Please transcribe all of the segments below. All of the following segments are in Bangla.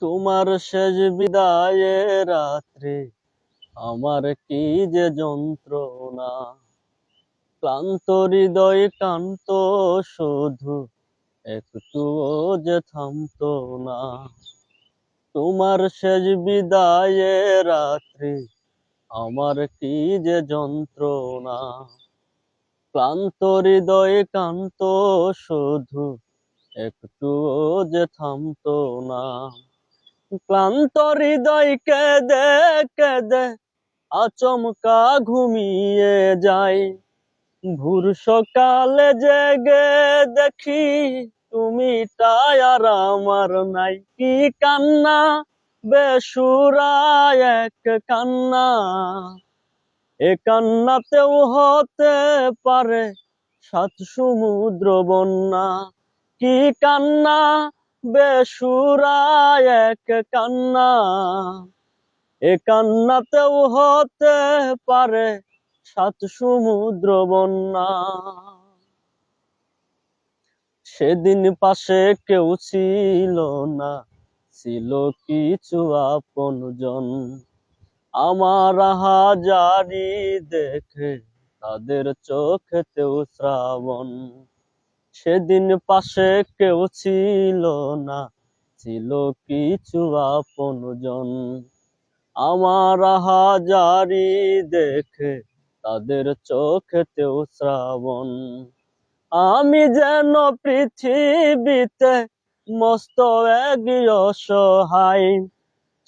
তোমার শেষ বিদায়ে রাত্রে আমার কি যে যন্ত্রণা? ক্লান্ত হৃদয় কান্ত শুধু, একটুও যে থামতো না। তোমার শেষ বিদায়ে রাত্রি আমার কি যে যন্ত্রণা? ক্লান্ত হৃদয় কান্ত শুধু, একটুও যে থামত না। ক্লান্ত হৃদয় কেঁদে কেঁদে আচমকা ঘুমিয়ে যায় ভোর সকালে জেগে দেখি তুমি আর আমার নাই। কি কান্না, বেসুরা এক কান্না। এ কান্নাতেও হতে পারে সাত সমুদ্র বন্যা। কি কান্না বেসুরা এক কান্না। এ কান্নাতেও হতে পারে সাত সমুদ্র বন্যা। সেদিন পাশে কেউ ছিল না, ছিল কিছু আপনজন আমার হাজারি দেখে তাদের চোখেতেও শ্রাবণ। সেদিন পাশে কেউ ছিল না, ছিল কিছু আপনজন। আমার হাজারি দেখে তাদের চোখেতেও শ্রাবণ। আমি যেন পৃথিবীতে মস্ত এক অসহায়,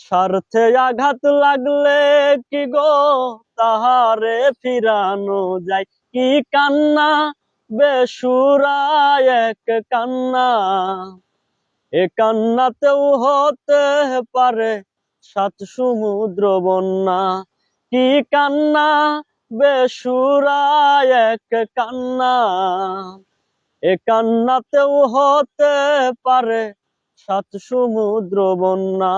স্বার্থে আঘাত লাগলে কি গো তাহারে ফিরানো যায়? কি কান্না বেসুরা এক কান্না। এ কান্নাতেও হতে পারে সাত সমুদ্র বন্যা। কি কান্না? বেসুরা এক কান্না। এ কান্নাতেও হতে পারে সাত সমুদ্র বন্যা।